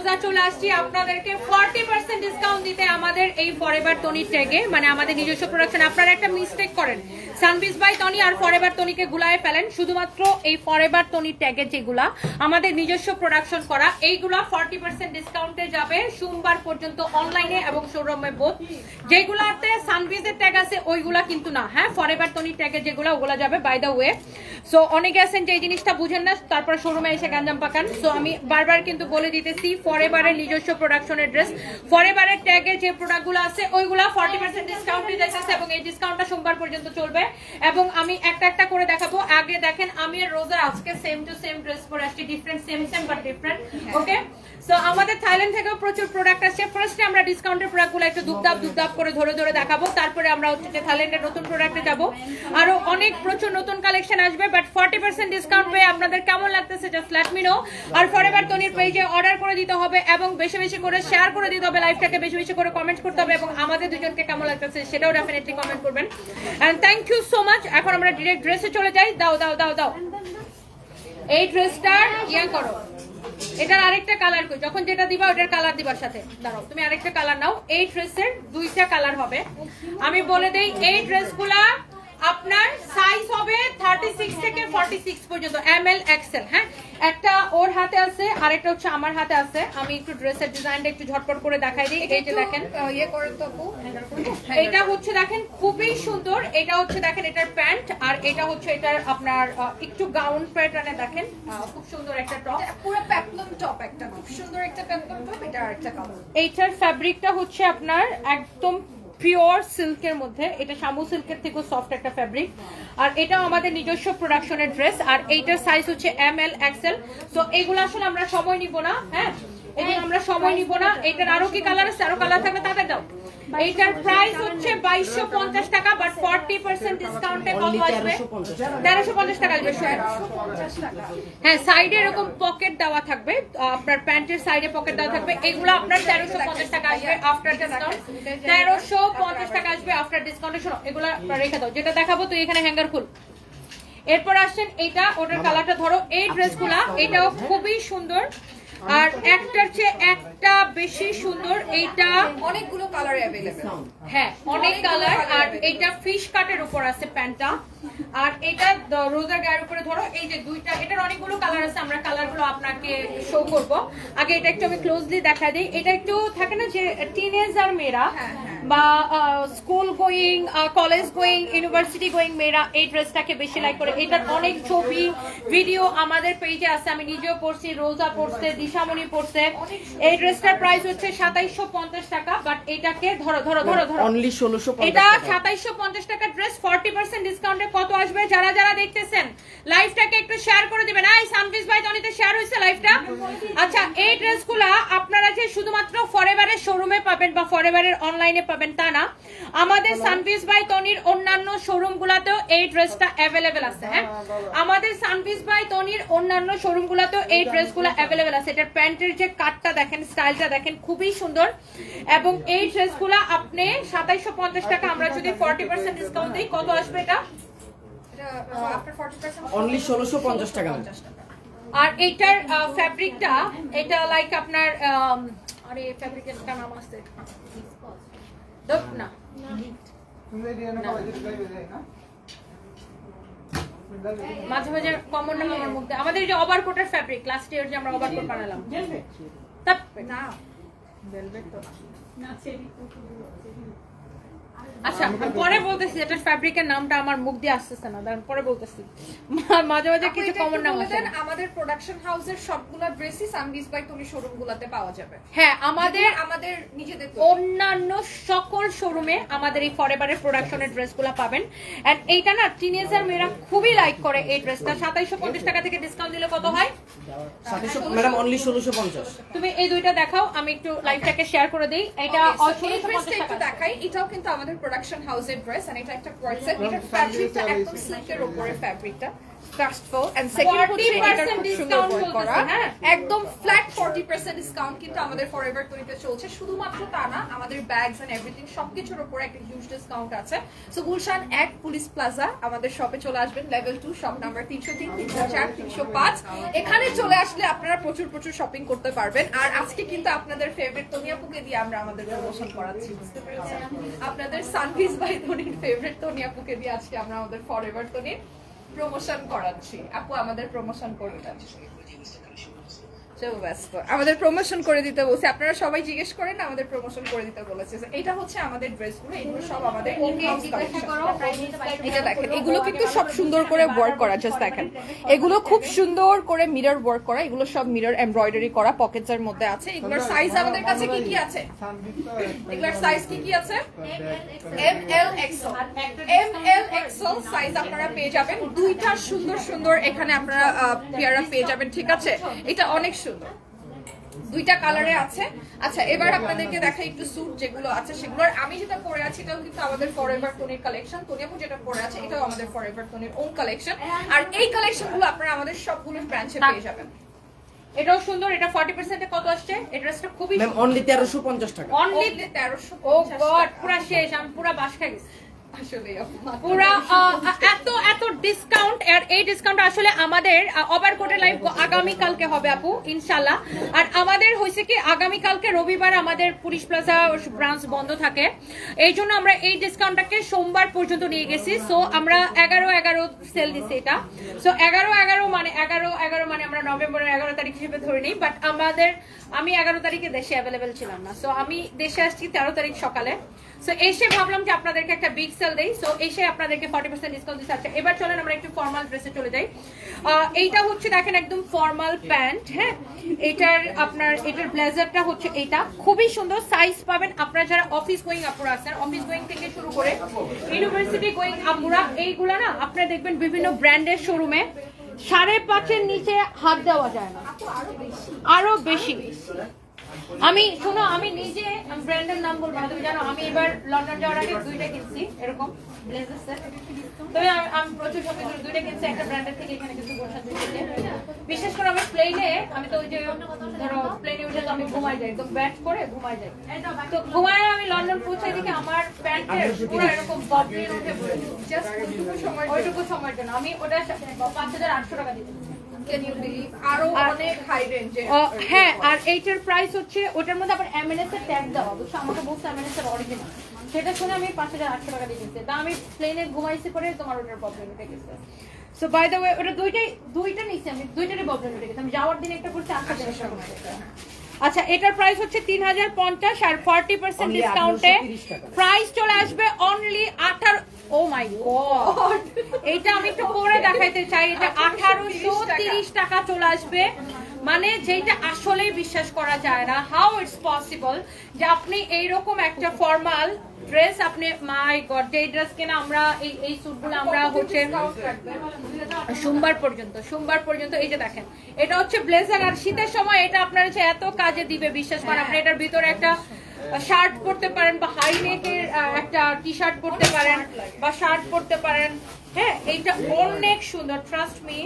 রোজা চলে আসছি আপনাদেরকে। ফর্টি পার্সেন্ট ডিসকাউন্ট দিতে আমাদের এই ফরেভার তনির ট্যাগে মানে আমাদের নিজস্ব প্রোডাকশন আপনারা একটা মিস্টেক করেন। সানবিস বাই তনি আর ফরেভার তনিকে গুলায় ফেলেন। শুধুমাত্র এই ফরেভার তনির ট্যাগে যেগুলা, আমাদের নিজস্ব প্রোডাকশন করা, এইগুলা ফর্টি পার্সেন্ট ডিসকাউন্টে যাবে সোমবার পর্যন্ত অনলাইনে এবং শোরুমে বোধ যেগুলাতে সানবিজের ট্যাগ আছে, ওইগুলা কিন্তু না। হ্যাঁ ফরেভার তনির ট্যাগে যেগুলো, ওগুলা যাবে বাই দ্য ওয়ে সো অনেকে আছেন যে এই জিনিসটা বুঝেন না, তারপর শোরুমে এসে গাঞ্জাম পাকান। সো আমি বারবার কিন্তু বলে দিতেছি ফরেভারের নিজস্ব প্রোডাকশনের ড্রেস ফরেভারের ট্যাগে যে প্রোডাক্টগুলো আছে, ওইগুলো ফর্টি পার্সেন্ট ডিসকাউন্ট যাইতেছে এবং এই ডিসকাউন্টটা সোমবার পর্যন্ত চলবে। এবং আমি একটা একটা করে দেখাবো। আগে দেখেন, আমি আর রোজা আজকে সেম টু সেম ড্রেস পরে আসছি different same same but different okay so আমাদের থাইল্যান্ড থেকেও প্রচুর প্রোডাক্ট আসছে। ফার্স্টে আমরা ডিসকাউন্টের প্রোডাক্টগুলো একটু দুপদাপ দুপদাপ করে ধরে ধরে দেখাবো। তারপরে আমরা হচ্ছে থাইল্যান্ডের নতুন প্রোডাক্টে যাব। আরও অনেক প্রচুর নতুন কালেকশন আসবে বাট ফর্টি পার্সেন্ট ডিসকাউন্ট পেয়ে আপনাদের কেমন লাগতেছে জাস্ট লেট মি নো আর ফরএভার তনির পেজে অর্ডার করে দিতে হবে এবং বেশি বেশি করে শেয়ার করে দিতে হবে লাইভটাকে বেশি বেশি করে কমেন্ট করতে হবে এবং আমাদের দুজনকে কেমন লাগতেছে সেটাও ডেফিনেটলি কমেন্ট করবেন। And thank you so much এখন আমরা ডিরেক্ট ড্রেসে চলে যাই। দাও দাও দাও দাও। এই ড্রেসটার ইয়া করো। এটার আরেকটা কালার কই? যখন যেটা দিবা ওটার কালার দিবার সাথে। দাঁড়াও, তুমি আরেকটা কালার নাও। এই ড্রেসের দুইটা কালার হবে। আমি বলে দেই, এই ড্রেসগুলা আপনার সাইজ হবে থার্টি সিক্স থেকে ফর্টি সিক্স পর্যন্ত এম এল এক্সেল হ্যাঁ? একটা ওর হাতে আছে আরেকটা হচ্ছে আমার হাতে আছে। আমি একটু ড্রেসের ডিজাইনটা একটু ঝটপট করে দেখাই দিই। এই যে দেখেন। ইয়ে করেন তো আপু। এটা হচ্ছে দেখেন খুবই সুন্দর। এটা হচ্ছে দেখেন এটার প্যান্ট আর এটা হচ্ছে এটার আপনার একটু গাউন প্যাটার্নে দেখেন। খুব সুন্দর একটা টপ পুরো পেপলম টপ একটা খুব সুন্দর একটা পেপলম টপ এটা আরেকটা কালার এইটার ফ্যাব্রিকটা হচ্ছে আপনার একদম পিওর সিল্কের মধ্যে, এটা শামু সিল্কের থেকেও সফট একটা ফ্যাব্রিক আর এটাও আমাদের নিজস্ব প্রোডাকশনের ড্রেস আর এইটার সাইজ হচ্ছে এম এল এক্সেল তো এগুলো আসলে আমরা সময় নিব না হ্যাঁ? এগুলো আমরা সময় নিব না। এটার আরও কি কালার আছে? আরও কালার থাকবে তাদের দাও। এইটার প্রাইস হচ্ছে বাইশশো পঞ্চাশ টাকা বাট ফর্টি পার্সেন্ট ডিসকাউন্টে কত আসবে। তেরোশো পঞ্চাশ। টাকা আসবে হ্যাঁ সাইডে এরকম পকেট দেওয়া থাকবে। আপনার প্যান্টের সাইডে পকেট দেওয়া থাকবে। এগুলো আপনার তেরোশো পঞ্চাশ টাকা আসবে আফটার ডিসকাউন্ট তেরোশো পঞ্চাশ টাকা আসবে আফটার ডিসকাউন্টে শোনো এগুলো রেখে দাও। যেটা দেখাবো তুই এখানে হ্যাঙ্গার খুল। এরপর আসছেন এইটা ওটার কালারটা ধরো এই ড্রেসগুলা এটাও খুবই সুন্দর। আর একটার চেয়ে একটা বেশি সুন্দর এইটা অনেকগুলো কালার হ্যাঁ অনেক কালার আর এইটা ফিশ কাটের উপর আছে প্যান্টটা। আর এটা রোজার গায়ের উপরে ধরো এই যে দুইটা এটার অনেকগুলো কালার আছে আমরা কালারগুলো আপনাকে শো করব। আগে এটা একটু আমি ক্লোজলি দেখা দিই। এটা একটু থাকে না যে টিনেজার মেয়েরা হ্যাঁ, হ্যাঁ। বা school going college going university going মেয়েরা এই ড্রেসটাকে বেশি লাইক করে। এটার অনেক ছবি ভিডিও আমাদের পেজে আছে। আমি নিজেও পড়ছি রোজা পড়ছে দিশামণি পড়ছে। এই ড্রেসটার প্রাইস হচ্ছে সাতাইশশো পঞ্চাশ টাকা বাট এটাকে ধরো ধরো ধরো ধরো। অনলি ষোলোশো এটা সাতাইশশো পঞ্চাশ টাকা ড্রেস ফর্টি পার্সেন্ট ডিসকাউন্টে কত আসবে? যারা যারা দেখতেছেন লাইভটাকে একটু শেয়ার করে দিবেন। এই সানফিস ভাই তনিতে শেয়ার হয়েছে লাইভটা আচ্ছা এই ড্রেসগুলা আপনারা যে শুধুমাত্র ফরেভারের শোরুমে পাবেন বা ফরেভারের অনলাইনে পাবেন তা না। আমাদের সানফিস বাই তনির অন্যান্য শোরুম গুলাতেও এই ড্রেসটা অ্যাভেলেবেল আছে হ্যাঁ? আমাদের সানফিস বাই তনির অন্যান্য শোরুম গুলাতেও এই ড্রেসগুলো অ্যাভেলেবেল আছে। এটার প্যান্টের যে কাটটা দেখেন স্টাইলটা দেখেন খুবই সুন্দর। এবং এই ড্রেসগুলো আপনি সাতাইশো পঞ্চাশ টাকা আমরা যদি ফর্টি পার্সেন্ট ডিসকাউন্ট দিই কত আসবে এটা? এটা আফটার 40% অনলি ষোলোশো পঞ্চাশ টাকা। আর এইটার ফ্যাব্রিকটা এটা লাইক আপনার আরে ফ্যাব্রিকের নাম আছে। দপ না। মাঝে মাঝে কমন নাম আমার মধ্যে আমাদের এই যে ওভারকোটের ফ্যাব্রিক লাস্ট ইয়ার যে আমরা ওভারকোট বানালাম। তাপ না। আচ্ছা আমি পরে বলতেছি এটার ফ্যাব্রিকের নামটা আমার মুখ দিয়ে আসতেছে না। দাঁড়ান পরে বলতেছি। মাঝে মাঝে কিছু কমন নাম আছে। আমাদের প্রোডাকশন হাউসের সবগুলা ড্রেসই বাই তুমি শোরুম গুলাতে পাওয়া যাবে। হ্যাঁ আমাদের আমাদের নিজেদের অন্যান্য সকল শোরুমে আমাদের এই ফরেভারের প্রোডাকশনের ড্রেসগুলো পাবেন। এন্ড এইটা না টিনেজার মেয়েরা খুবই লাইক করে এই ড্রেসটা সাতাইশো পঞ্চাশ টাকা থেকে ডিসকাউন্ট দিলে কত হয়? ম্যাডাম অনলি ষোলোশো পঞ্চাশ। তুমি এই দুইটা দেখাও আমি একটু লাইভটাকে শেয়ার করে দিই। এটা টাকা। দেখাই এটাও কিন্তু আমাদের প্রোডাকশন হাউসের ড্রেস আর এটা একটা কোয়ার্সেট এটার ফ্যাব্রিকটা একদম সিল্কের উপরে ফ্যাব্রিকটা কাস্টফুল এন্ড সেকেন্ড হচ্ছে এটা খুব সুন্দর work করা। হ্যাঁ। একদম ফ্ল্যাট 40% ডিসকাউন্ট কিন্তু আমাদের ফরএভার তৈরিতে চলছে। শুধুমাত্র তা না আমাদের ব্যাগস এন্ড এভরিথিং সবকিছুর উপরে একটা হিউজ ডিসকাউন্ট আছে। সো গুলশান এক পুলিশ প্লাজা আমাদের শপে চলে আসবেন লেভেল 2 শপ নাম্বার 303 304 305 এখানে চলে আসলে আপনারা প্রচুর প্রচুর শপিং করতে পারবেন। আর আজকে কিন্তু আপনাদের ফেভারিট তনিয়াপুকে দিয়ে আমরা আমাদের প্রমোশন করাচ্ছি বুঝতে পেরেছেন? আপনাদের সানভিস বাই ধনির ফেভারিট তনিয়াপুকে দিয়ে আজকে আমরা আমাদের ফরএভার তনির প্রমোশন করাচ্ছি। আপু আমাদের প্রমোশন করে দেন চলো ব্যস্ত। আমাদের প্রমোশন করে দিতে বলছে। আপনারা সবাই জিজ্ঞেস করেন আমাদের প্রমোশন করে দিতে বলেছে। এটা হচ্ছে আমাদের ড্রেসগুলো এগুলো সব আমাদের এটা দেখেন এগুলো কিন্তু সব সুন্দর করে ওয়ার্ক করা জাস্ট দেখেন। এগুলো খুব সুন্দর করে মিরর ওয়ার্ক করা এগুলো সব মিরর এমব্রয়ডারি করা পকেটস এর মধ্যে আছে। এগুলোর সাইজ আমাদের কাছে কি কি আছে? এগুলোর সাইজ কি কি আছে? M L XL M L XL size আপনারা পেয়ে যাবেন। দুইটা সুন্দর সুন্দর এখানে আপনারা পেয়ারা পেয়ে যাবেন ঠিক আছে? এটা অনেক সুন্দর দুইটা কালারে আছে। আচ্ছা এবার আপনাদেরকে দেখাই একটু স্যুট যেগুলো আছে। সেগুলোর আমি যেটা পরে আছি এটাও কিন্তু আমাদের ফরএভার টোনের কালেকশন তোনিয়াপু যেটা পরে আছে এটাও আমাদের ফরএভার টোনের ওন কালেকশন আর এই কালেকশনগুলো আপনারা আমাদের সবগুলো ব্রাঞ্চে পেয়ে যাবেন। এটাও সুন্দর এটা 40% এ কত আসছে? এই ড্রেসটা খুবই ম্যাম অনলি তেরোশো পঞ্চাশ টাকা। অনলি অনলি তেরোশো ও গড পুরা শেষ আমি পুরা বাস খাই গেছি। সোমবার পর্যন্ত নিয়ে গেছি। সো আমরা এগারো এগারো সেল দিছি এটা। সো এগারো এগারো মানে এগারো এগারো মানে আমরা নভেম্বরের এগারো তারিখ হিসেবে ধরে নিই। বাট আমাদের, আমি এগারো তারিখে দেশে অ্যাভেলেবেল ছিলাম না। সো আমি দেশে আসছি তেরো তারিখ সকালে। এসে ভাবলাম যে আপনাদেরকে একটা বিগ সেল দেই। সো এসে আপনাদেরকে ফর্টি পার্সেন্ট ডিসকাউন্ট দিতে আচ্ছা এবার চলেন আমরা একটু ফর্মাল ড্রেসে চলে যাই। এইটা হচ্ছে দেখেন একদম ফর্মাল প্যান্ট হ্যাঁ? এটার আপনার, এটার ব্লেজারটা হচ্ছে এইটা। খুবই সুন্দর সাইজ পাবেন। আপনারা যারা অফিস গোয়িং আপুরা আছেন অফিস গোয়িং থেকে শুরু করে ইউনিভার্সিটি গোয়িং আপুরা এইগুলা না, আপনারা দেখবেন বিভিন্ন ব্র্যান্ডের শোরুমে সাড়ে পাঁচের নিচে হাত দেওয়া যায় না। আরও বেশি। আমি শোনো আমি নিজে ব্র্যান্ডের নাম বলব না তুমি জানো আমি এবার লন্ডন যাওয়ার আগে দুইটা কিনছি এরকম ব্লেজার সেট তবে আমি- প্রচুর শপিং করি দুইটা কিনছি একটা ব্র্যান্ডের থেকে এখানে কিছু বসাতে বিশেষ করে আমি প্লেনে আমি তো ওই যে ধরো প্লেনে উঠে তো আমি ঘুমাই যাই একদম ব্যাট করে ঘুমাই যাই। তো ঘুমায় আমি লন্ডন পৌঁছাই দেখি আমার প্যান্টের পুরো এরকম বদলে উঠে পড়েছে জাস্ট ওইটুকু সময় ওইটুকু সময়ের জন্য। আমি ওটা পাঁচ হাজার আটশো টাকা দিতে হ্যাঁ আর এইটার প্রাইস হচ্ছে ওটার মধ্যে আবার এমএনএস এর ট্যাগ দেওয়া বুঝছ? আমাকে বলছে এমএনএস এর অরিজিনাল সেটা শুনে আমি পাঁচ হাজার আটশো টাকা দিয়ে দিচ্ছি তা আমি প্লেনে ঘুমাইছি করে তোমার ওটার প্রবলেম উঠে গেছে। সো বাই দ্য ওয়ে ওটা দুইটাই দুইটা নিচ্ছি আমি দুইটারই প্রবলেম উঠে গেছে। আমি যাওয়ার দিন একটা করছি আসার দিন একটা আচ্ছা এটার প্রাইস হচ্ছে তিন হাজার পঞ্চাশ আর ফর্টি পার্সেন্ট ডিসকাউন্টে প্রাইস চলে আসবে অনলি আঠারো ও মাই গড আমি একটু দেখাইতে চাই এটা আঠারোশো তিরিশ টাকা চলে আসবে। মানে যেটা আসলেই বিশ্বাস করা যায় না হাউ ইটস পসিবল যে আপনি এইরকম একটা ফর্মাল ড্রেস আপনি মাই গড যে ড্রেস কিনা আমরা এই এই স্যুটগুলো আমরা হচ্ছে সোমবার পর্যন্ত সোমবার পর্যন্ত এই যে দেখেন এটা হচ্ছে ব্লেজার আর শীতের সময় এটা আপনার হচ্ছে এত কাজে দিবে বিশ্বাস করেন আপনি এটার ভিতরে একটা শার্ট পরতে পারেন, বা হাই নেকের একটা টি শার্ট পরতে পারেন, বা শার্ট পরতে পারেন। হ্যাঁ এইটা অনেক সুন্দর ট্রাস্ট মি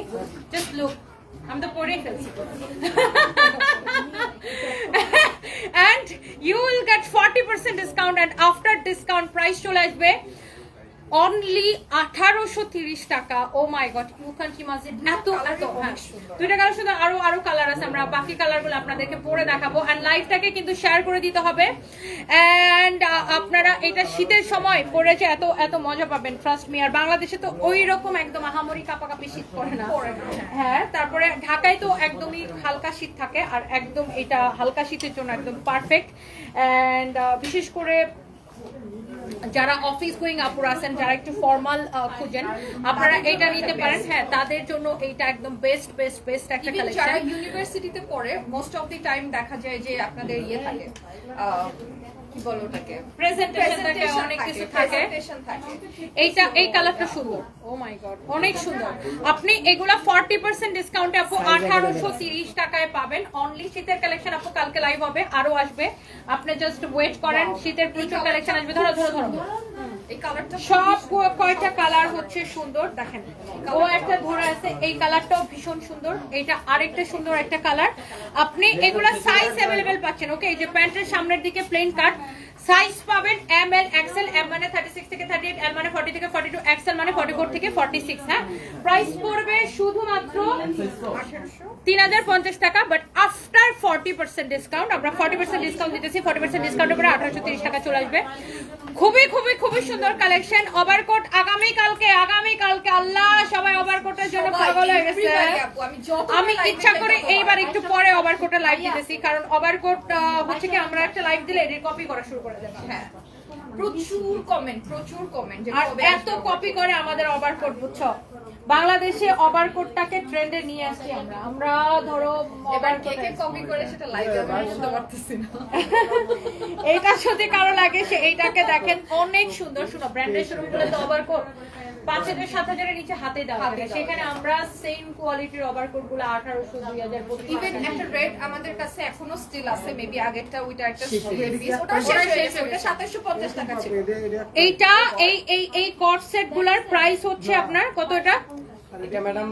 জাস্ট লুক আমি তো পরে ফেলছি। And you will get 40% discount and after discount price চলে আসবে। অনলি আঠারোশো তিরিশ টাকা। Oh my god can imagine এত এত হ্যাঁ। দুইটা কালার শুধু আরও আরও কালার আছে। আমরা বাকি কালারগুলো আপনাদেরকে পরে দেখাবো। এন্ড লাইভটাকে কিন্তু শেয়ার করে দিতে হবে। এন্ড আপনারা এটা শীতের সময় পরে যে এত এত মজা পাবেন ট্রাস্ট মি আর বাংলাদেশে তো ওই রকম একদম আহামরি কাপাকাপি শীত পড়ে না। হ্যাঁ তারপরে ঢাকায় তো একদমই হালকা শীত থাকে। আর একদম এটা হালকা শীতের জন্য একদম পারফেক্ট এন্ড বিশেষ করে যারা অফিস গোয়িং আপুর আছেন যারা একটু ফর্মাল খুঁজেন আপনারা এটা নিতে পারেন। হ্যাঁ তাদের জন্য এইটা একদম বেস্ট বেস্ট বেস্ট একটা কালেকশন যারা ইউনিভার্সিটিতে পড়ে মোস্ট অফ দি টাইম দেখা যায় যে আপনাদের ইয়ে থাকে। কি বলো ওটাকে? প্রেজেন্টেশন অনেক কিছু থাকে। এইটা এই কালারটা সুন্দর। ও মাই গড অনেক সুন্দর। আপনি এগুলা ফর্টি পার্সেন্ট ডিসকাউন্টে আপু Size আঠারোশো available তিরিশ টাকায় পাবেন। অনলি শীতের কালেকশন আপু কালকে লাইভ হবে আরও আসবে। আপনি জাস্ট ওয়েট করেন শীতের প্রচুর কালেকশন আসবে। ধরো ধরো ধরো সব কয়টা কালার হচ্ছে সুন্দর? দেখেন ও একটা ধরে আছে এই কালারটাও ভীষণ সুন্দর। এটা আরেকটা সুন্দর একটা কালার। আপনি এগুলা সাইজ অ্যাভেলেবেল পাচ্ছেন। ওকে এই যে প্যান্টের সামনের দিকে প্লেন কাট সাইজ পাবেন এম এল এক্সেল এম মানে থার্টি সিক্স থেকে থার্টি এইট এল মানে ফর্টি থেকে ফর্টি টু এক্সেল মানে ফর্টি ফোর থেকে ফর্টি সিক্স হ্যাঁ? প্রাইস পড়বে শুধুমাত্র তিন হাজার পঞ্চাশ টাকা but after forty percent discount আমরা ফর্টি পার্সেন্ট ডিসকাউন্ট দিতেছি ফর্টি পার্সেন্ট ডিসকাউন্টের পরে আঠারোশো তিরিশ টাকা চলে আসবে। খুবই খুবই খুবই সুন্দর কালেকশন ওভারকোট আগামী কালকে আগামী কালকে আল্লাহ সবাই ওভারকোটের জন্য পাগল হয়ে গেছে। আমি ইচ্ছা করে এইবার একটু পরে ওভারকোটে লাইভ দিতেছি কারণ ওভারকোট হচ্ছে কি আমরা একটা লাইভ দিলে এটির কপি করা শুরু করে প্রচুর কমেন্ট প্রচুর কমেন্ট আর এত কপি করে আমাদের ওভারকোট বুঝছ? বাংলাদেশে ওভারকোটটাকে ট্রেন্ডে নিয়ে আসছি আমরা। আমরা ধরো এবার কে কে কপি করে সেটা লাইভে আমি শুনতে পারতেছি না। এটা যদি কারও লাগে সে এইটাকে দেখেন অনেক সুন্দর। সুন্দর ব্র্যান্ডের শুরু করে তো ওভারকোট পাঁচ হাজার সাত হাজারের নিচে হাতে দেওয়া থাকে সেখানে আমরা সেম কোয়ালিটির ওভারকোটগুলো আঠারোশো দুই হাজার ইভেন একটা রেড আমাদের কাছে এখনও স্টিল আছে মেবি আগেরটা ওইটা একটা হয়ে ওটা শেষ পঞ্চাশ গেছে ওটা 2750 টাকা ছিল। এইটা এই এই এই কট সেটগুলার প্রাইস হচ্ছে আপনার কত এটা? এটা ম্যাডাম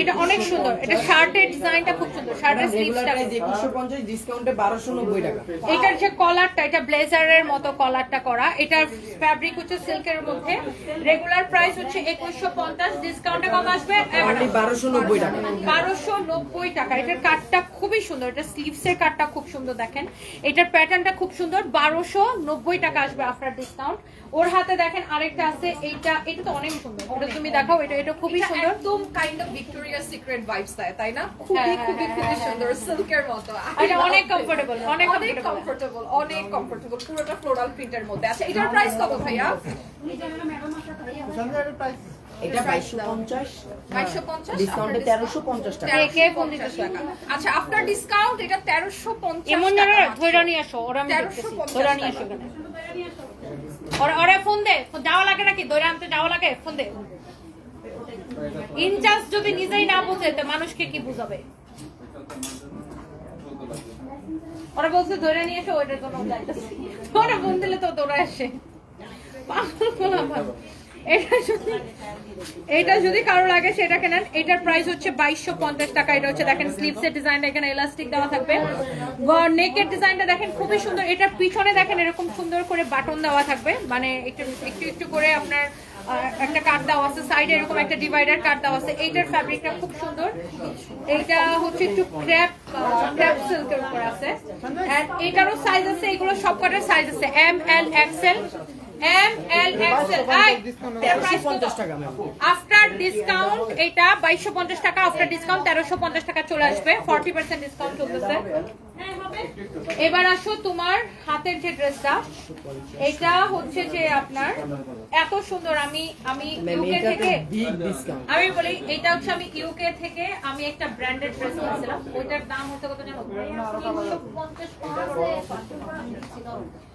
এটা অনেক সুন্দর। এটা শার্টের ডিজাইনটা খুব সুন্দর। শার্টের স্লিভসটা প্রাইস একুশশো পঞ্চাশ ডিসকাউন্টে বারোশো নব্বই টাকা। এটার যে কলারটা এটা ব্লেজারের মতো কলারটা করা। এটার ফ্যাব্রিক হচ্ছে সিল্কের মধ্যে। রেগুলার প্রাইস হচ্ছে একুশশো পঞ্চাশ ডিসকাউন্টে কত আসবে? অনলি নব্বই টাকা। বারোশো নব্বই টাকা। এটার কাটটা খুবই সুন্দর। এটা স্লিভস এর কাটটা খুব সুন্দর দেখেন। এটার প্যাটার্নটা খুব সুন্দর। বারোশো নব্বই টাকা আসবে আফটার ডিসকাউন্ট ওর হাতে দেখেন আরেকটা আছে। এইটা এটা তো অনেক সুন্দর। ওটা তুমি দেখাও। এটা এটা খুবই সুন্দর। একদম kind of Victoria Secret vibes দেয় তাই না খুবই খুবই খুবই সুন্দর সিল্কের মতো এটা অনেক comfortable, অনেক অনেক কমফোর্টেবল অনেক কমফোর্টেবল পুরোটা ফ্লোরাল প্রিন্টের মধ্যে আছে এটার প্রাইস কত ভাইয়া এটা বাইশশো পঞ্চাশ 2250 ডিসকাউন্টে তেরোশো পঞ্চাশ টাকা কে কে ফোন দিতেছে? টাকা আচ্ছা আফটার ডিসকাউন্ট এটা 1350 এমন টাকা যারা নিয়ে আসো ওরা আমি দেখতেছি ধৈর্য নিয়ে আসো ওরা ওরা ফোন দে যাওয়া লাগে নাকি দৈরা আনতে যাওয়া লাগে ফোন দে ইনচার্জ যদি নিজেই না বুঝে, তো মানুষকে কি বুঝাবে? ওরা বলছে, ধরে নিয়ে এসে, ওইটার জন্য যাইতেছি। ওরা ফোন দিলে তো তোরা আসে। এটা যদি কারও লাগে সেটাকে নেন এটার প্রাইস হচ্ছে বাইশশো পঞ্চাশ টাকা। এটা হচ্ছে দেখেন স্লিভস এর ডিজাইনটা এখানে এলাস্টিক দেওয়া থাকবে। নেকের ডিজাইনটা দেখেন, খুবই সুন্দর। এটার পিছনে দেখেন, এরকম সুন্দর করে বাটন দেওয়া থাকবে। মানে একটু একটু একটু করে আপনার একটা কাট দেওয়া আছে সাইডে এরকম একটা ডিভাইডার কাট দেওয়া আছে এইটার ফ্যাব্রিকটা খুব সুন্দর। এইটা হচ্ছে একটু ক্র্যাপ ক্র্যাপ সিল্কের উপর আছে। এন্ড এটারও সাইজ আছে এগুলো সব কটার সাইজ আছে M L XL M L XL I after discount এটা বাইশশো পঞ্চাশ টাকা আফটার ডিসকাউন্ট তেরোশো পঞ্চাশ টাকা চলে আসবে। ফর্টি পার্সেন্ট ডিসকাউন্ট চলতেছে। এবার আসো তোমার হাতের যে ড্রেসটা এটা হচ্ছে যে আপনার এত সুন্দর। আমি আমি ইউকে থেকে আমি বলি এটা হচ্ছে আমি ইউকে থেকে আমি একটা ব্র্যান্ডেড ড্রেস কিনেছিলাম। ওইটার দাম হচ্ছে কত জানো?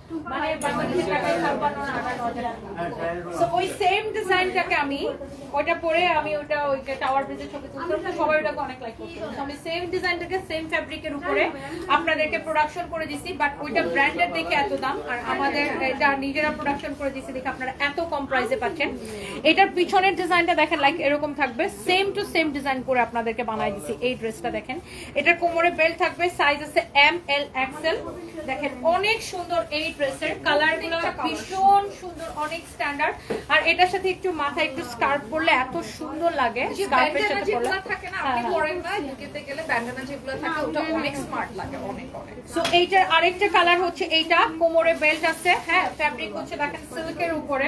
মানে আপনাদেরকে প্রোডাকশন করে দিছি বাট ওইটা ব্র্যান্ডের দেখে এত দাম, আর আমাদের নিজেরা প্রোডাকশন করে দিছি দেখে আপনারা এত কম প্রাইসে পাচ্ছেন। এটার পিছনের ডিজাইনটা দেখেন লাইক এরকম থাকবে সেম টু সেম ডিজাইন করে আপনাদেরকে বানাই দিছি, এই ড্রেসটা দেখেন। এটার কোমরে বেল্ট থাকবে সাইজ আছে এম এল এক্সেল দেখেন, অনেক সুন্দর এই ড্রেসের কালারগুলো ভীষণ সুন্দর। অনেক স্ট্যান্ডার্ড আর এটার সাথে একটু মাথায় একটু স্কার্ফ পরলে এত সুন্দর লাগে স্কার্ফের সাথে পরলে। থাকে না আপনি পরেন না ইউকেতে গেলে ব্যান্ডানা যেগুলো থাকে ওটা অনেক স্মার্ট লাগে অনেক অনেক। সো এইটার আরেকটা কালার হচ্ছে এইটা কোমরে বেল্ট আছে হ্যাঁ ফ্যাব্রিক হচ্ছে দেখেন সিল্কের উপরে।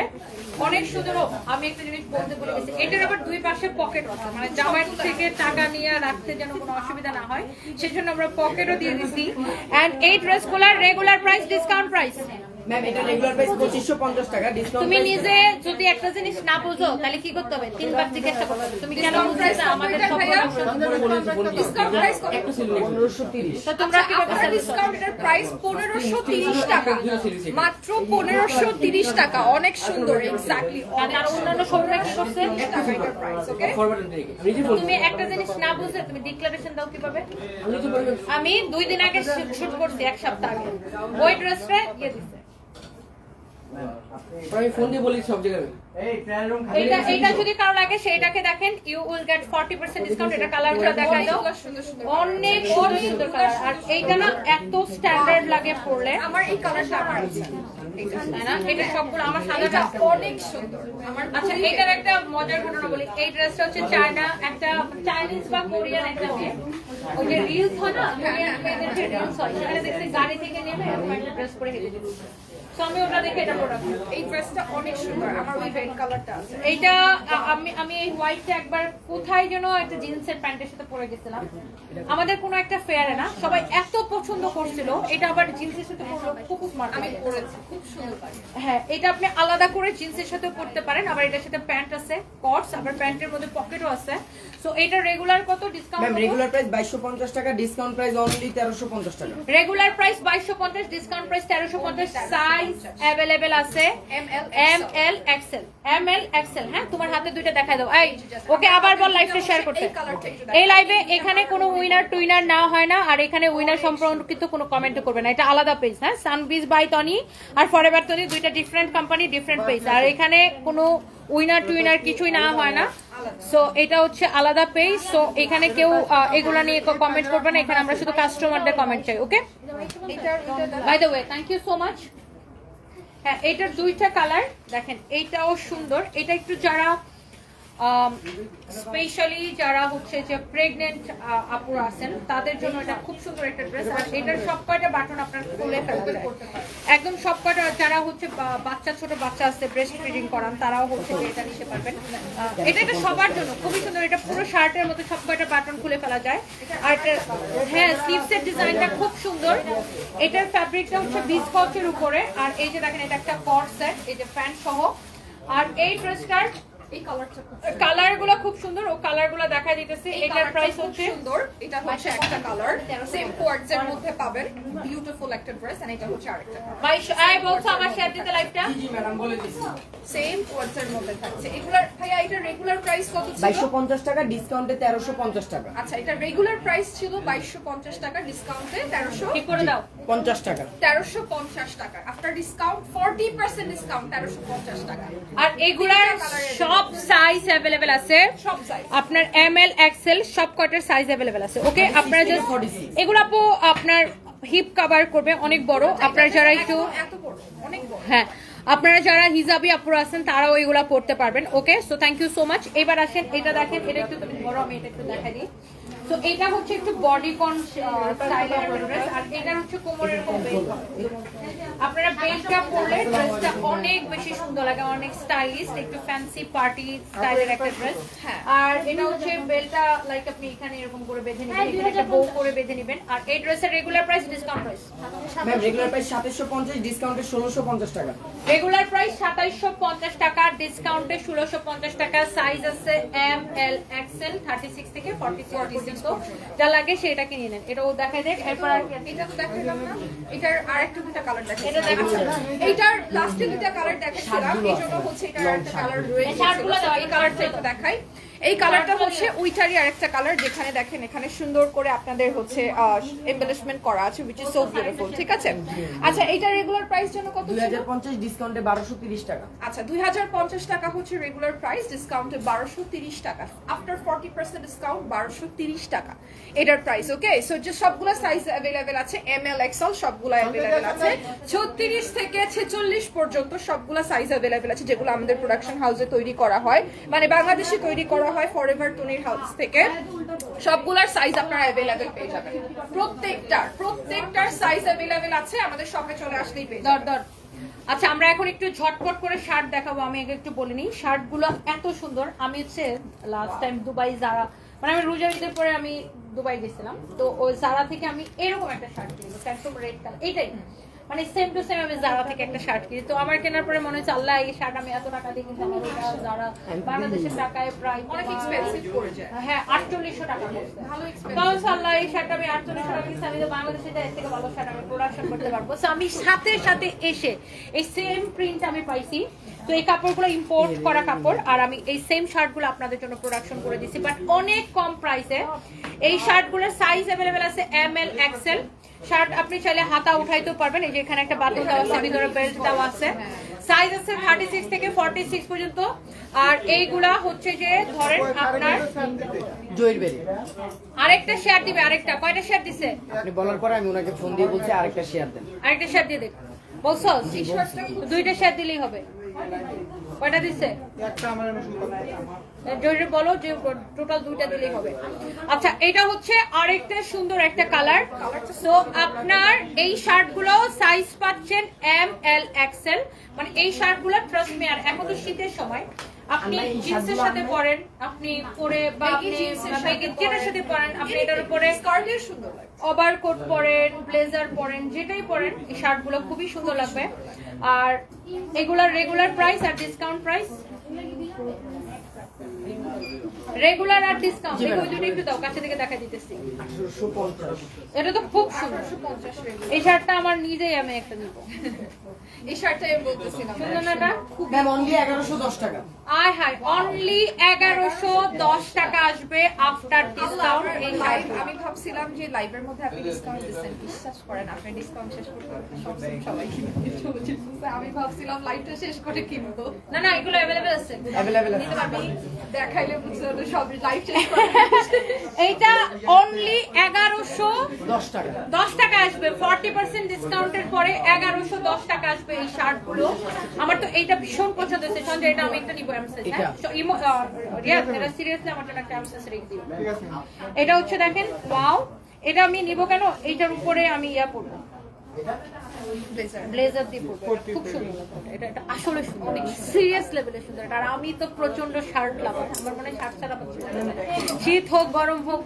অনেক সুন্দর আমি একটা জিনিস বলতে ভুলে গেছি এটার আবার দুই পাশে পকেট আছে মানে জামাইয়ের থেকে টাকা নিয়ে রাখতে যেন কোনো অসুবিধা না হয় সেজন্য আমরা পকেটও দিয়ে দিছি এন্ড এই ড্রেসগুলোর regular price discount price Thank you. Ma'am এটা রেগুলার প্রাইস পঁচিশশো পঞ্চাশ টাকা ডিসকাউন্ট তুমি নিজে যদি একটা জিনিস না বুঝো তাহলে কি করতে হবে? তিনবার জিজ্ঞাসা করতে হবে তুমি কেন বুঝছ আমাদের সব ডিসকাউন্ট প্রাইস কত তো তোমরা কি প্রাইস পনেরোশো তিরিশ টাকা। মাত্র পনেরোশো তিরিশ টাকা। অনেক সুন্দর এক্স্যাক্টলি আর অন্যান্য শোরুমে কি করছে? টাকা প্রাইস ওকে তুমি একটা জিনিস না বুঝলে তুমি ডিক্লারেশন দাও কীভাবে? আমি দুই দিন আগে শুট করছি এক সপ্তাহ আগে। ওই ড্রেসটা ইয়ে দিছে। আমি ফোন দিয়ে বলি সব জায়গায়। এইটা এইটা যদি কারও লাগে সেইটাকে দেখেন ইউ উইল গেট 40% ডিসকাউন্ট এটা কালারগুলো দেখা দাও। অনেকগুলো সুন্দর সুন্দর অনেক সুন্দর কালার আর এইটা না এত স্ট্যান্ডার্ড লাগে পরলে। আমার এই কালারটা আমার আছে। এইটা তাই না? এটা সবগুলো আমার সাদাটা অনেক সুন্দর। আমার আচ্ছা এটার একটা মজার ঘটনা বলি। এই ড্রেসটা হচ্ছে চায়না একটা চাইনিজ বা কোরিয়ান একটা মেয়ে। ওই যে রিলস হয় না মেয়েদের যে রিলস হয় সেখানে দেখছি গাড়ি থেকে নেমে একটা ড্রেস পরে হেঁটে তো আমি ওটা দেখে এটা প্রোডাক্ট এই ড্রেসটা অনেক সুন্দর। আমার ওই এইটা আমি আমি এই হোয়াইটটা একবার কোথায় যেন একটা জিন্সের প্যান্টের সাথে পরে গেছিলাম। আমাদের কোনো একটা ফেয়ারে না সবাই এত পছন্দ করছিল এটা আবার জিন্সের সাথে পরলো খুব স্মার্ট আমি পরেছি খুব সুন্দর হ্যাঁ এটা আপনি আলাদা করে জিন্সের সাথে পরতে পারেন আবার এটার সাথে প্যান্ট আছে কটস আবার প্যান্টের মধ্যে পকেটও আছে। সো এটা রেগুলার কত ম্যাম রেগুলার প্রাইস বাইশশো পঞ্চাশ টাকা ডিসকাউন্ট প্রাইস অনলি তেরোশো পঞ্চাশ টাকা। রেগুলার প্রাইস বাইশশো পঞ্চাশ ডিসকাউন্ট প্রাইস তেরোশো পঞ্চাশ সাইজ অ্যাভেলেবেল আছে। M L XL M L XL হ্যাঁ? তোমার হাতে দুইটা দেখাই দাও। এই ওকে আবার বল লাইভটা শেয়ার করতে। এই লাইভে এখানে কোনো উইনার টুইনার না হয় না আর এখানে উইনার সম্পর্কিত কোনো কমেন্ট করবে না। এটা আলাদা পেজ হ্যাঁ? সানবিজ বাই টনি আর ফরএভার টনি দুইটা ডিফারেন্ট কোম্পানি ডিফারেন্ট পেজ আর এখানে কোনো উইনার টুইনার কিছুই না হয় না। সো এটা হচ্ছে আলাদা পেজ সো এখানে কেউ এগুলো নিয়ে কমেন্ট করবে না, এখানে আমরা শুধু কাস্টমারদের কমেন্ট চাই okay by the way thank you so much হ্যাঁ এটার দুইটা কালার দেখেন এইটাও সুন্দর। এটা একটু যারা স্পেশালি যারা হচ্ছে যে প্রেগনেন্ট আপুরা আছেন, তাদের জন্য এটা খুব সুন্দর একটা ড্রেস আর এটার সব কয়টা বাটন আপনার খুলে ফেলতে একদম সব কয়টা, যারা হচ্ছে বাচ্চা, ছোট বাচ্চা আছে ব্রেস্ট ফিডিং করান, তারাও হচ্ছে এটা নিতে পারবেন। এটা এটা সবার জন্য, খুবই সুন্দর, এটা পুরো শার্টের মতো সব কয়টা বাটন খুলে ফেলা যায়। আর হ্যাঁ স্লিভসের ডিজাইনটা খুব সুন্দর। এটার ফ্যাব্রিকটা হচ্ছে বিস্কচের উপরে, আর এই যে দেখেন, এটা একটা কট সেট এই যে প্যান্ট সহ। আর এই ড্রেসটার কালারগুলো খুব সুন্দর। ও কালারগুলো দেখা দিতেছে এটার প্রাইস হচ্ছে সুন্দর। এটা হচ্ছে একটা কালার সেম কোয়ার্টস এর মধ্যে পাবেন। বিউটিফুল একটা ড্রেস এন্ড এটা হচ্ছে আরেকটা বাইশ আয় বলছো আমার শেয়ার দিতে লাইভটা জি ম্যাডাম বলে দিচ্ছি। সেম কোয়ার্টস এর মধ্যে থাকছে। এগুলার ভাইয়া এটা রেগুলার প্রাইস কত ছিল? বাইশশো পঞ্চাশ টাকা ডিসকাউন্টে তেরোশো পঞ্চাশ টাকা। আচ্ছা এটা রেগুলার প্রাইস ছিল 2250 টাকা ডিসকাউন্টে 1300 ঠিক করে দাও। পঞ্চাশ টাকা। 1350 টাকা। আফটার ডিসকাউন্ট 40% ডিসকাউন্ট 1350 টাকা। আর এগুলার সব সাইজ অ্যাভেলেবেল আছে। সব সাইজ আপনার এম এল এক্সেল সব কটার সাইজ অ্যাভেলেবেল আছে? ওকে আপনারা জাস্ট এগুলো আপু আপনার হিপ কভার করবে অনেক বড়। আপনারা যারা একটু এত বড় অনেক বড়। হ্যাঁ আপনারা যারা হিজাবি আপুরা আছেন তারাও এগুলো পড়তে পারবেন। Okay so thank you so much এবার আসেন এটা দেখেন এটা একটু তুমি বড় আমি এটা একটু দেখাই দিই। তো এটা হচ্ছে একটু বডি কন স্টাইলের ড্রেস আর এটা হচ্ছে কোমরের কমবে আপনারা বেল্টটা পরলে ড্রেসটা অনেক বেশি সুন্দর লাগে অনেক স্টাইলিশ একটু ফ্যান্সি পার্টি স্টাইলের একটা ড্রেস আর এটা হচ্ছে বেল্টটা লাইক আপনি এখানে এরকম করে বেঁধে নেবেন এখানে একটা বউ করে বেঁধে নেবেন। আর এই ড্রেসের regular price discount price ma'am regular price 2750 ডিসকাউন্টে 1650 টাকা। রেগুলার প্রাইস 2750 টাকা ডিসকাউন্টে 1650 টাকা। সাইজ আছে এম এল এক্স এক্সেল 36 থেকে 40 46 তো যা লাগে সেটাকে নিয়ে নেন। এটা ও দেখাই দেখ এরপর এটা তো দেখালাম না। এটার আরেকটা দুটো কালার দেখাচ্ছি এটার লাস্টে দুটো কালার দেখাচ্ছিলাম এই হচ্ছে এটার একটা কালার রয়েছে। এই কালারটা একটু দেখাই। এই কালারটা হচ্ছে ওইটারই আরেকটা কালার যেখানে দেখেন এখানে সুন্দর করে আপনাদের হচ্ছে এমবেলিশমেন্ট করা আছে which is so beautiful ঠিক আছে? আচ্ছা এইটা রেগুলার প্রাইস জন্য কত দুই ছিল হাজার পঞ্চাশ ডিসকাউন্টে বারোশো তিরিশ টাকা। আচ্ছা দুই হাজার পঞ্চাশ টাকা হচ্ছে রেগুলার প্রাইস ডিসকাউন্টে বারোশো তিরিশ টাকা। আফটার ফর্টি পার্সেন্ট ডিসকাউন্ট বারোশো তিরিশ টাকা। এটার প্রাইস ওকে সো যে সবগুলো সাইজ অ্যাভেলেবেল আছে এম এল এক্সেল সবগুলো অ্যাভেলেবেল আছে। ছত্রিশ থেকে ছেচল্লিশ পর্যন্ত সবগুলো সাইজ অ্যাভেলেবেল আছে যেগুলো আমাদের প্রোডাকশন হাউসে তৈরি করা হয়। মানে বাংলাদেশে তৈরি করা হয় ফর এভার টনির হাউস থেকে। সবগুলার সাইজ আপনারা অ্যাভেলেবেল পেয়ে যাবেন। প্রত্যেকটার প্রত্যেকটার সাইজ অ্যাভেলেবেল আছে আমাদের শপে চলে আসলেই পেয়ে দর দর। আচ্ছা আমরা এখন একটু ঝটপট করে শার্ট দেখাবো। আমি আগে একটু বলিনি শার্টগুলো এত সুন্দর। আমি হচ্ছে লাস্ট টাইম দুবাই যারা মানে আমি রোজা ঈদের পরে আমি দুবাই গেছিলাম। তো ওই জারা থেকে আমি এরকম একটা শার্ট কিনবো একদম রেড কালার এইটাই। মানে সেম টু সেম আমি জারা থেকে একটা শার্ট কিনি। তো আমার কেনার পরে মনে হচ্ছে আল্লাহ এই শার্ট আমি এত টাকা দিয়ে কিনতে হবে যারা বাংলাদেশের টাকায় প্রায় অনেক এক্সপেন্সিভ পড়ে যায়। হ্যাঁ আটচল্লিশশো টাকা ভালো। তাহলে আল্লাহ এই শার্ট আমি আটচল্লিশশো টাকা কিনছি আমি তো বাংলাদেশে এর থেকে ভালো শার্ট আমি প্রোডাকশন করতে পারব। So, আমি সাথে সাথে এসে এই সেম প্রিন্ট আমি পাইছি। তো এই কাপড়গুলো ইম্পোর্ট করা কাপড় আর আমি এই সেম শার্টগুলো আপনাদের জন্য প্রোডাকশন করে দিচ্ছি বাট অনেক কম প্রাইসে এই শার্টগুলোর সাইজ অ্যাভেলেবেল আছে এম এল এক্সেল শার্ট আপনি চাইলে হাতা উঠাইতেও পারবেন। এই যে এখানে একটা বাটন দেওয়া আছে ভিতরে বেল্ট দেওয়া আছে। সাইজ আছে থার্টি সিক্স থেকে ফর্টি সিক্স পর্যন্ত। আর এইগুলা হচ্ছে যে ধরেন আপনার আরেকটা শেয়ার দিবে আরেকটা। কয়টা শেয়ার দিছে? আপনি বলার পরে আমি ওনাকে ফোন দিয়ে বলছি আরেকটা শেয়ার দেন। আরেকটা শেয়ার দিয়ে বলছো? দুইটা শেয়ার দিলেই হবে। কয়টা দিছে বলো যে টোটাল দুইটা দিলেই হবে। আচ্ছা এটা হচ্ছে আরেকটা সুন্দর একটা কালার তো আপনার এই শার্টগুলো সাইজ পাচ্ছেন এম এল এক্সেল মানে এই শার্টগুলো ট্রাস্ট মি আর এখন তো শীতের সময়। আপনি জিন্সের সাথে পরেন আপনি পরে বা আপনি যেটার সাথে পরেন আপনি এটার উপরে স্কার্টের সুন্দর লাগে। ওভার কোট পরেন ব্লেজার পরেন, যেটাই পরেন, এই শার্টগুলো খুবই সুন্দর লাগবে। আর এগুলার রেগুলার প্রাইস আর ডিসকাউন্ট প্রাইস রেগুলার আর ডিসকাউন্ট দেখো ওই। দুটো একটু দাও কাছে থেকে দেখা দিতেছি। এটা তো খুব সুন্দর। এই শার্টটা আমার নিজেই আমি একটা নিব। এই শার্টটা আমি বলতেছিলাম সুন্দর না এটা? ম্যাম অনলি এগারোশো দশ টাকা। আয় হায় অনলি এগারোশো দশ টাকা আসবে আফটার ডিসকাউন্ট এই লাইভ আমি ভাবছিলাম যে লাইভের মধ্যে আপনি ডিসকাউন্ট দিচ্ছেন। বিশ্বাস করেন আপনি ডিসকাউন্ট শেষ করতে সব সবাই আমি ভাবছিলাম লাইভটা শেষ করে কিনবো। না না এগুলো অ্যাভেলেবেল আছে। অ্যাভেলেবেল আছে। আমি এইটা অনলি এগারোশো দশ টাকা। দশ টাকা আসবে ফর্টি পার্সেন্ট ডিসকাউন্টের পরে এগারোশো দশ টাকা আসবে এই শার্টগুলো আমার তো এইটা ভীষণ পছন্দ হয়েছে। সঞ্জয় এটা আমি একটা নিবো এটা? সিরিয়াসলি আমার জন্য একটা রেখে দিও। এটা হচ্ছে দেখেন ওয়াও এটা আমি নিব কেন? এইটার উপরে আমি ইয়া পরবো। ব্লেজার ব্লেজার দিয়ে পরবো। খুব সুন্দর এটা এটা আসলে সুন্দর অনেক সিরিয়াস লেভেলের সুন্দর। এটা আর আমি তো প্রচণ্ড শার্ট আমার মনে শার্ট ছাড়া শীত হোক গরম হোক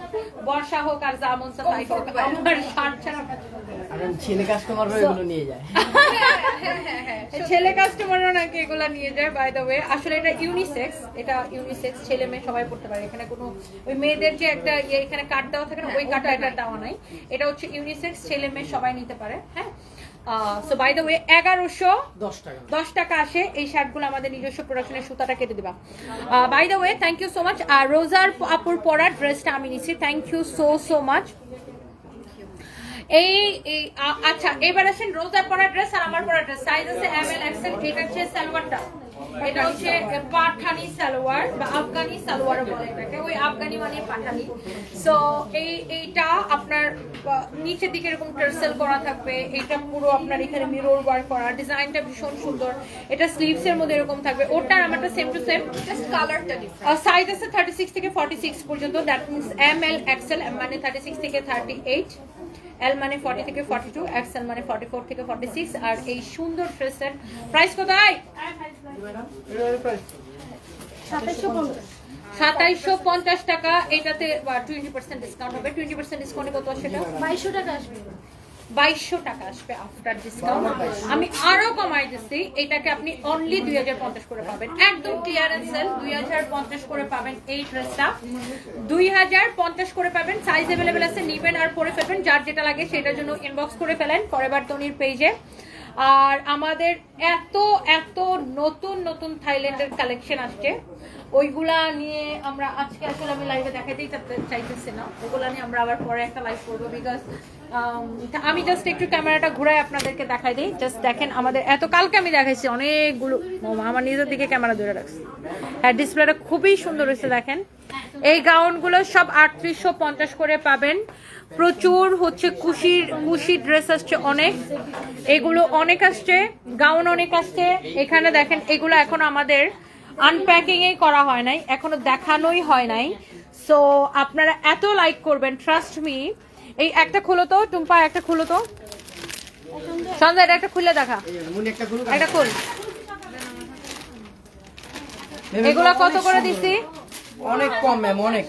বর্ষা হোক আর মন চায় তাই হোক আমার শার্ট ছাড়া ছেলে কাস্টমার এগুলো নিয়ে যায়। ছেলে কাস্টমাররা নাকি এগুলা নিয়ে যায় বাই দ্য ওয়ে আসলে এটা ইউনিসেক্স এটা ইউনিসেক্স ছেলে মেয়ে সবাই পড়তে পারে। এখানে কোনো ওই মেয়েদের যে একটা ইয়ে এখানে কাট দেওয়া থাকে না ওই কাটা এটা দেওয়া নাই। এটা হচ্ছে ইউনিসেক্স ছেলে মেয়ে সবাই নিতে পারে হ্যাঁ? সো বাই দ্য ওয়ে এগারোশো দশ টাকা। আসে এই শার্টগুলো আমাদের নিজস্ব প্রোডাকশনের সুতাটা কেটে দেবা। By the way thank you so much আর রোজার আপুর পরার ড্রেসটা আমি নিচ্ছি। Thank you so so much এই আচ্ছা এবার আসেন রোজার পরা ড্রেস আর আমার পরা ড্রেস সাইজ আছে এম এল এক্সেল এটা হচ্ছে সালোয়ারটা। এটা হচ্ছে পাঠানি সালোয়ার বা আফগানি সালোয়ার বলে এটাকে। ওই আফগানি মানে পাঠানি। সো এই এইটা আপনার নিচের দিকে এরকম টার্সেল করা থাকবে। এটা পুরো আপনার এখানে মিরর ওয়ার্ক করা। ডিজাইনটা ভীষণ সুন্দর। এটা স্লিভস এর মধ্যে এরকম থাকবে। ওটার আমারটা সেম টু সেম জাস্ট কালারটা ডিফারেন্ট সাইজ আছে থার্টি সিক্স থেকে ফর্টি সিক্স পর্যন্ত। That means M L XL মানে থার্টি সিক্স থেকে থার্টি এইট এল মানে ফর্টি থেকে ফর্টি টু এক্সেল মানে ফর্টি ফোর থেকে ফর্টি সিক্স আর এই সুন্দর ড্রেসের প্রাইস কোথায়? সাতাইশো পঞ্চাশ টাকা। এটাতে টোয়েন্টি পার্সেন্ট ডিসকাউন্ট হবে। টোয়েন্টি পার্সেন্ট ডিসকাউন্টে কত সেটা? বাইশশো টাকা আসবে। বাইশশো টাকা আসবে আফটার ডিসকাউন্ট আমি আরও কমাই দিচ্ছি, এটাকে আপনি অনলি দুই হাজার পঞ্চাশ করে পাবেন। একদম ক্লিয়ারেন্স সেল দুই হাজার পঞ্চাশ করে পাবেন এই ড্রেসটা দুই হাজার পঞ্চাশ করে পাবেন সাইজ অ্যাভেলেবেল আছে, নিবেন আর পরে ফেলবেন, যার যেটা লাগে সেটার জন্য ইনবক্স করে ফেলেন ফরএভার তনির পেজে আর আমাদের এত এত নতুন নতুন থাইল্যান্ডের কালেকশন আসছে। ওইগুলা নিয়ে আমরা আজকে আসলে আমি লাইভে দেখাতেই চাইতেছি না। ওগুলা নিয়ে আমরা আবার পরে একটা লাইভ করব বিকজ আমি জাস্ট একটু ক্যামেরাটা ঘুরাই আপনাদেরকে দেখাই দিই। জাস্ট দেখেন আমাদের, এত কালকে আমি দেখাইছি অনেকগুলো আমার নিজের দিকে ক্যামেরা ধরে রাখছি। হ্যাঁ ডিসপ্লেটা খুবই সুন্দর হয়েছে, দেখেন। এই গাউনগুলো সব আটত্রিশশো পঞ্চাশ করে পাবেন। প্রচুর হচ্ছে কুশির, কুশি ড্রেস আসছে অনেক। এগুলো অনেক আসছে গাউন অনেক আসছে। এখানে দেখেন, এগুলো এখন আমাদের আনপ্যাকিং এই করা হয় নাই, এখনও দেখানোই হয় নাই। সো আপনারা এত লাইক করবেন ট্রাস্ট মি এই একটা খুলো তো টুম্পা একটা খুলো তো। সন্ধ্যা এটা একটা খুলে দেখা। একটা খুল। এগুলো কত করে দিছি? অনেক কম ম্যাম অনেক।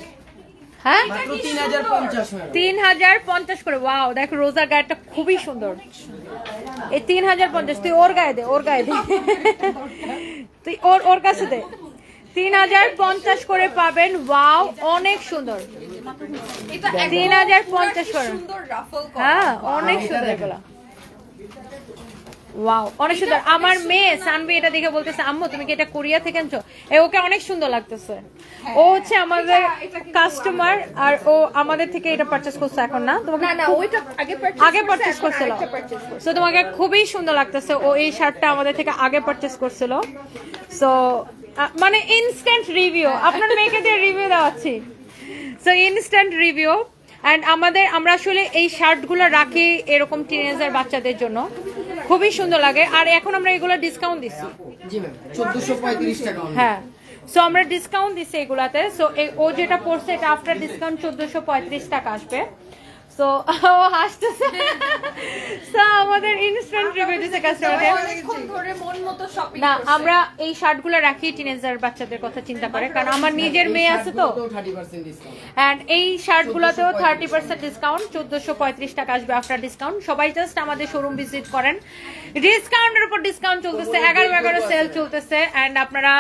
হ্যাঁ? তিন হাজার পঞ্চাশ করে ওয়াও দেখো রোজার গায়েটা খুবই সুন্দর। এই তিন হাজার পঞ্চাশ তুই ওর গায়ে দে ওর গায়ে দে। তুই ওর ওর কাছে দে। তিন হাজার পঞ্চাশ করে পাবেন ওয়াও অনেক সুন্দর। তিন হাজার পঞ্চাশ হ্যাঁ অনেক সুন্দর। এগুলা ওয়াও অনেক সুন্দর। আমার মেয়ে সানভি এটা দেখে বলতেছে আম্মু তুমি কি এটা কোরিয়া থেকে আনছো? এ ওকে অনেক সুন্দর লাগতেছে। ও হচ্ছে আমাদের কাস্টমার আর ও আমাদের থেকে এটা পারচেজ করছে এখন না? তোমাকে না না ওইটা আগে purchase আগে পারচেজ করছিল। সো তোমাকে খুবই সুন্দর লাগতেছে। ও এই শার্টটা আমাদের থেকে আগে পারচেজ করছিল। সো মানে ইনস্ট্যান্ট রিভিউ আপনার মেয়েকে দিয়ে রিভিউ দেওয়াচ্ছি সো ইনস্ট্যান্ট রিভিউ অ্যান্ড আমাদের আমরা আসলে এই শার্টগুলো রাখি এরকম টিনেজার বাচ্চাদের জন্য। খুবই সুন্দর লাগে। আর এখন আমরা এগুলো ডিসকাউন্ট দিচ্ছি। জি পঁয়ত্রিশ টাকা হ্যাঁ। সো আমরা ডিসকাউন্ট দিচ্ছি এগুলাতে। সো ও যেটা পড়ছে এটা আফটার ডিসকাউন্ট চোদ্দোশো পঁয়ত্রিশ টাকা আসবে। সো ও হাসতেছে। সো আমাদের ইনস্ট্যান্ট রিভিউ দিচ্ছে কাস্টমারকে মন মতো শপিং না আমরা এই শার্টগুলো রাখি টিনেজার বাচ্চাদের কথা চিন্তা করে কারণ আমার নিজের মেয়ে আছে তো। শার্টগুলোতেও 30% discount। অ্যান্ড এই শার্টগুলোতেও থার্টি পার্সেন্ট ডিসকাউন্ট চোদ্দশো পঁয়ত্রিশ টাকা আসবে আফটার ডিসকাউন্ট সবাই জাস্ট আমাদের শোরুম ভিজিট করেন। ডিসকাউন্টের উপর ডিসকাউন্ট চলতেছে এগারো এগারো সেল চলতেছে। অ্যান্ড আপনারা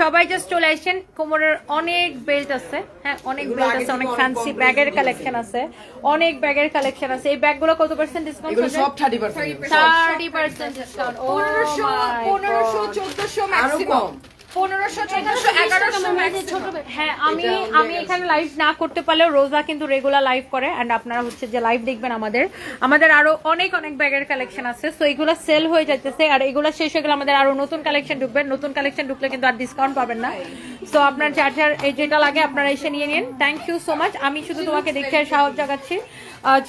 সবাই জাস্ট চলে আসছেন কোমরের অনেক বেল্ট আছে। হ্যাঁ অনেক বেল্ট আছে অনেক ফ্যান্সি ব্যাগের কালেকশন আছে। অনেক ব্যাগের কালেকশন আছে। এই ব্যাগগুলো কত পার্সেন্ট ডিসকাউন্ট এগুলো সব thirty percent thirty percent discount পনেরোশো পনেরোশো চোদ্দশো আরও ম্যাক্সিমাম কম পনেরোশো চোদ্দশো এগারোশো হ্যাঁ আমি আমি এখানে লাইভ না করতে পারলেও রোজা কিন্তু রেগুলার লাইভ করে এন্ড আপনারা হচ্ছে যে লাইভ দেখবেন আমাদের। আমাদের আরও অনেক অনেক ব্যাগের কালেকশন আছে সো এগুলো সেল হয়ে যাইতেছে আর এগুলো শেষ হয়ে গেলে আমাদের আরও নতুন কালেকশন ঢুকবে। নতুন কালেকশন ঢুকলে কিন্তু আর ডিসকাউন্ট পাবেন না। সো আপনার এই যেটা লাগে আপনারা এসে নিয়ে নিন। থ্যাংক ইউ সো মাচ আমি শুধু তোমাকে দেখে সাহস জাগাচ্ছি।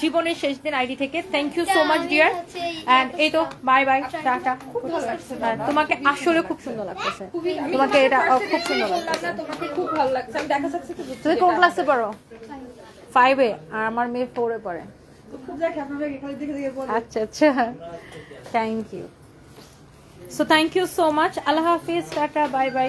জীবনের শেষ দিন আইডি থেকে। Thank you so much dear and এই তো বাই বাই টাটা তোমাকে আসলে খুব সুন্দর লাগতেছে। তোমাকে এটা খুব সুন্দর লাগতেছে। তোমাকে খুব ভালো লাগছে। আমি দেখা যাচ্ছে কি তুমি কোন ক্লাসে পড়ো? ফাইভে আর আমার মেয়ে ফোরে পড়ে। আচ্ছা আচ্ছা। Thank you so thank you so much আল্লাহ হাফিজ টাটা বাই বাই